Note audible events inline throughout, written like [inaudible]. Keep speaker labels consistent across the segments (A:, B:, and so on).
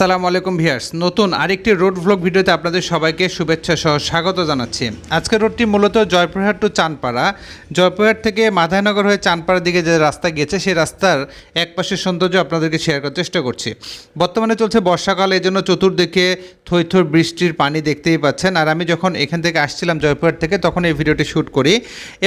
A: আসসালামু আলাইকুম ভিয়ার্স নতুন আরেকটি রোড ভ্লগ ভিডিওতে আপনাদের সবাইকে শুভেচ্ছা সহ স্বাগত জানাচ্ছি। আজকের রোডটি মূলত জয়পুরহাট টু চানপাড়া জয়পুরহাট থেকে মাধানগর হয়ে চানপাড়ার দিকে যে রাস্তা গেছে সেই রাস্তার এক পাশের সৌন্দর্য আপনাদেরকে শেয়ার করার চেষ্টা করছি। বর্তমানে চলছে বর্ষাকাল এই জন্য চতুর্দিকে থই বৃষ্টির পানি দেখতেই পাচ্ছেন। আর আমি যখন এখান থেকে আসছিলাম জয়পুরহাট থেকে, তখন এই ভিডিওটি শ্যুট করি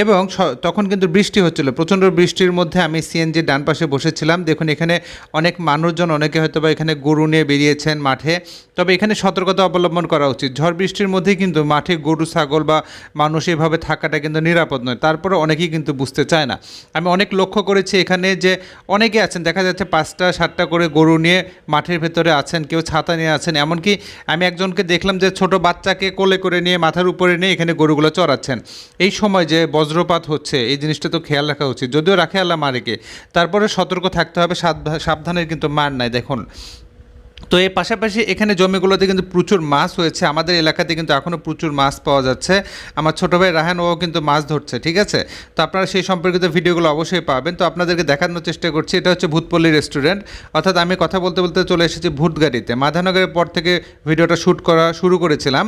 A: এবং তখন কিন্তু বৃষ্টি হচ্ছিল। প্রচণ্ড বৃষ্টির মধ্যে আমি সিএনজি ডান পাশে বসেছিলাম। দেখুন, এখানে অনেক মানুষজন, অনেকে হয়তো বা এখানে গরু নিয়ে বেরিয়েছেন মাঠে। তবে এখানে সতর্কতা অবলম্বন করা উচিত। ঝড় বৃষ্টির মধ্যে কিন্তু মাঠে গরু, ছাগল বা মানুষ এভাবে থাকাটা কিন্তু নিরাপদ নয়। তারপরে অনেকেই কিন্তু বুঝতে চায় না। আমি অনেক লক্ষ্য করেছি এখানে যে অনেকে আছেন, দেখা যাচ্ছে পাঁচটা, সাতটা করে গরু নিয়ে মাঠের ভেতরে আছেন, কেউ ছাতা নিয়ে আছেন। এমনকি আমি একজনকে দেখলাম যে ছোট বাচ্চাকে কোলে করে নিয়ে মাথার উপরে নিয়ে এখানে গরুগুলো চড়াচ্ছেন। এই সময় যে বজ্রপাত হচ্ছে, এই জিনিসটা তো খেয়াল রাখা উচিত। যদিও রাখে আল্লাহ মারেকে তারপরে সতর্ক থাকতে হবে, সাবধা- সাবধানের কিন্তু মার নাই। দেখুন তো এর পাশাপাশি এখানে জমিগুলোতে কিন্তু প্রচুর মাছ হয়েছে। আমাদের এলাকাতে কিন্তু এখনও প্রচুর মাছ পাওয়া যাচ্ছে। আমার ছোটো ভাই রাহান, ও কিন্তু মাছ ধরছে, ঠিক আছে? তো আপনারা সেই সম্পর্কিত ভিডিওগুলো অবশ্যই পাবেন। তো আপনাদেরকে দেখানোর চেষ্টা করছি, এটা হচ্ছে ভূতপল্লী রেস্টুরেন্ট। অর্থাৎ আমি কথা বলতে বলতে চলে এসেছি ভূত গাড়িতে মাধানগরের পর থেকে ভিডিওটা শ্যুট করা শুরু করেছিলাম।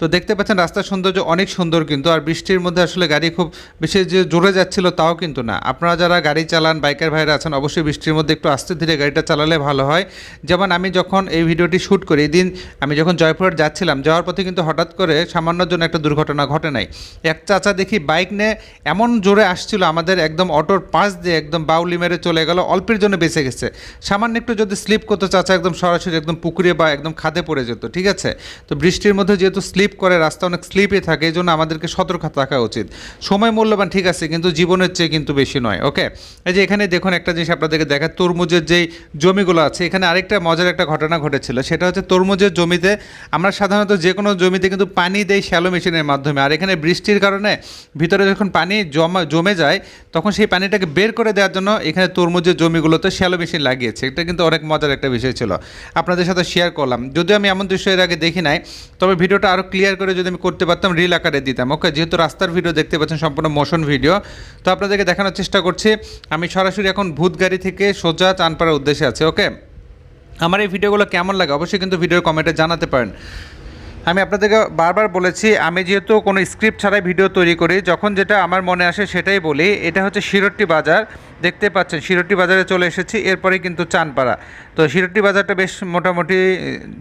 A: তো দেখতে পাচ্ছেন, রাস্তার সৌন্দর্য অনেক সুন্দর কিন্তু, আর বৃষ্টির মধ্যে আসলে গাড়ি খুব বেশি যে জোরে যাচ্ছিল তাও কিন্তু না। আপনারা যারা গাড়ি চালান, বাইকের ভাইরা আছেন, অবশ্যই বৃষ্টির মধ্যে একটু আস্তে ধীরে গাড়িটা চালালে ভালো হয়। যেমন আমি যখন এই ভিডিওটি শ্যুট করি দিন আমি যখন জয়পুরহাট যাচ্ছিলাম, যাওয়ার পথে কিন্তু হঠাৎ করে সামান্যর জন্য একটা দুর্ঘটনা ঘটে নাই। এক চাচা দেখি বাইক নিয়ে এমন জোরে আসছিল আমাদের একদম অটোর পাশ দিয়ে একদম বাউলি মেরে চলে গেল, অল্পের জন্য বেঁচে গেছে। সামান্য একটু যদি স্লিপ করতো, চাচা একদম সরাসরি একদম পুকুরে বা একদম খাদে পড়ে যেত, ঠিক আছে? তো বৃষ্টির মধ্যে যেহেতু স্লিপ করে, রাস্তা অনেক স্লিপে থাকে, এই জন্য আমাদেরকে সতর্ক থাকা উচিত। সময় মূল্যবান ঠিক আছে, কিন্তু জীবনের চেয়ে কিন্তু বেশি নয়, ওকে? এই যে এখানে দেখুন একটা জিনিস আপনাদেরকে দেখা তরমুজের যেই জমিগুলো আছে, এখানে আরেকটা মজার একটা ঘটনা ঘটেছিল, সেটা হচ্ছে তরমুজের জমিতে আমরা সাধারণত যে কোনো জমিতে কিন্তু পানি দেই শ্যালো মেশিনের মাধ্যমে। আর এখানে বৃষ্টির কারণে ভিতরে যখন পানি জমা, জমে যায়, তখন সেই পানিটাকে বের করে দেওয়ার জন্য এখানে তরমুজের জমিগুলোতে শ্যালো মেশিন লাগিয়েছে। এটা কিন্তু অনেক মজার একটা বিষয় ছিল। আপনাদের সাথে শেয়ার করলাম। যদিও আমি এমন দৃশ্য এর আগে দেখি নাই, তবে ভিডিওটা আরও ক্লিয়ার করে যদি আমি করতে পারতাম রিল আকারে দিতাম। ওকে যেহেতু রাস্তার ভিডিও দেখতে পাচ্ছেন, সম্পূর্ণ মোশন ভিডিও তো আপনাদেরকে দেখানোর চেষ্টা করছি। আমি সরাসরি এখন ভূত গাড়ি থেকে সোজা চানপাড়ার উদ্দেশ্যে আছে ওকে আমার এই ভিডিওগুলো কেমন লাগে অবশ্যই কিন্তু ভিডিওর কমেন্টে জানাতে পারেন। আমি আপনাদেরকে বারবার বলেছি, আমি যেহেতু কোনো স্ক্রিপ্ট ছাড়াই ভিডিও তৈরি করি, যখন যেটা আমার মনে আসে সেটাই বলি। এটা হচ্ছে শিরট্টি বাজার। দেখতে পাচ্ছেন, শিরট্টি বাজারে চলে এসেছি, এরপরে কিন্তু চানপাড়া তো শিরট্টি বাজারটা বেশ মোটামুটি,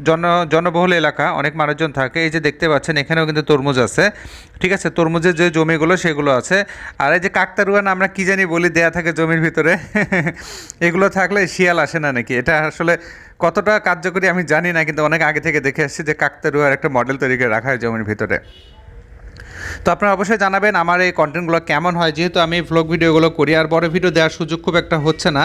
A: জন, জনবহুল এলাকা, অনেক মানুষজন থাকে। এই যে দেখতে পাচ্ছেন, এখানেও কিন্তু তরমুজ আছে। ঠিক আছে, তরমুজের যে জমিগুলো, সেগুলো আছে। আর এই যে কাকতারুয়ান আমরা কী জানি বলি, দেয়া থাকে জমির ভিতরে। [laughs] এগুলো থাকলে শিয়াল আসে না নাকি? এটা আসলে কতটা কার্যকরী আমি জানি না, কিন্তু অনেক আগে থেকে দেখে এসেছি যে কাকতারুয়ার একটা মডেল তৈরি করে রাখা হয় জমির ভিতরে। তো আপনারা অবশ্যই জানাবেন আমার এই কন্টেন্টগুলো কেমন হয়। যেহেতু আমি ভ্লগ ভিডিওগুলো করি, আর বড় ভিডিও দেওয়ার সুযোগ খুব একটা হচ্ছে না।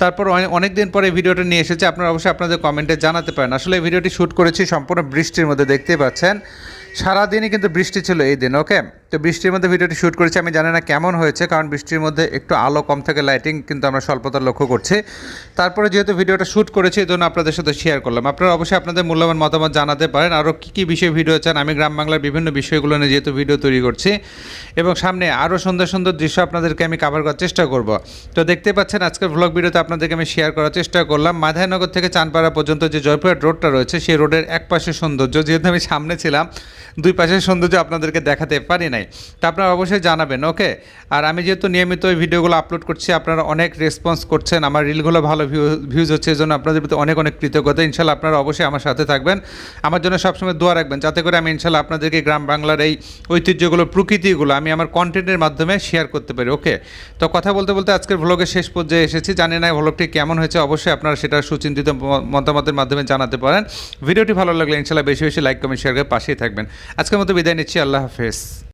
A: তারপর অনেক দিন পরে ভিডিওটা নিয়ে এসেছি, আপনারা অবশ্যই আপনাদের কমেন্টে জানাতে পারেন। আসলে ভিডিওটি শ্যুট করেছি সম্পূর্ণ বৃষ্টির মধ্যে, দেখতেই পাচ্ছেন। সারাদিনই কিন্তু বৃষ্টি ছিল এই দিন ওকে তো বৃষ্টির মধ্যে ভিডিওটি শ্যুট করেছি, আমি জানি না কেমন হয়েছে, কারণ বৃষ্টির মধ্যে একটু আলো কম থাকে লাইটিং কিন্তু আমরা স্বল্পতা লক্ষ্য করছি। তারপরে যেহেতু ভিডিওটা শ্যুট করেছি, এই জন্য আপনাদের সাথে শেয়ার করলাম। আপনারা অবশ্যই আপনাদের মূল্যবান মতামত জানাতে পারেন। আরও কী কী বিষয়ে ভিডিও চান, আমি গ্রাম বাংলার বিভিন্ন বিষয়গুলো নিয়ে যেহেতু ভিডিও তৈরি করছি। এবং সামনে আরও সুন্দর সুন্দর দৃশ্য আপনাদেরকে আমি কাভার করার চেষ্টা করব। তো দেখতে পাচ্ছেন, আজকের ভ্লগ ভিডিওতে আপনাদেরকে আমি শেয়ার করার চেষ্টা করলাম। মাধাইনগর থেকে চানপাড়া পর্যন্ত যে জয়পুরহাট রোডটা রয়েছে, সেই রোডের এক পাশে সৌন্দর্য, যেহেতু আমি সামনে ছিলাম, দুই পাশের সৌন্দর্য আপনাদেরকে দেখাতে পারি নাই। তা আপনারা অবশ্যই জানাবেন, ওকে? আর আমি যেহেতু নিয়মিত ওই ভিডিওগুলো আপলোড করছি, আপনারা অনেক রেসপন্স করছেন, আমার রিলগুলো ভালো ভিউ ভিউজ হচ্ছে এই জন্য আপনাদের প্রতি অনেক অনেক কৃতজ্ঞতা। ইনশাল্লাহ আপনারা অবশ্যই আমার সাথে থাকবেন। আমার জন্য সবসময় দোয়া রাখবেন, যাতে করে আমি ইনশাল্লাহ আপনাদেরকে গ্রাম বাংলার এই ঐতিহ্যগুলো, প্রকৃতিগুলো আমি আমার কন্টেন্টের মাধ্যমে শেয়ার করতে পারি, ওকে? তো কথা বলতে বলতে আজকের ভ্লগের শেষ পর্যায়ে এসেছি। জানি না ভ্লগটি কেমন হয়েছে, অবশ্যই আপনারা সেটা সুচিন্তিত মতামতের মাধ্যমে জানাতে পারেন। ভিডিওটি ভালো লাগলে ইনশাল্লাহ বেশি বেশি লাইক কমেন্ট শেয়ার করে পাশেই থাকবেন। আজকের মতো বিদায় নিচ্ছি, আল্লাহ হাফেজ।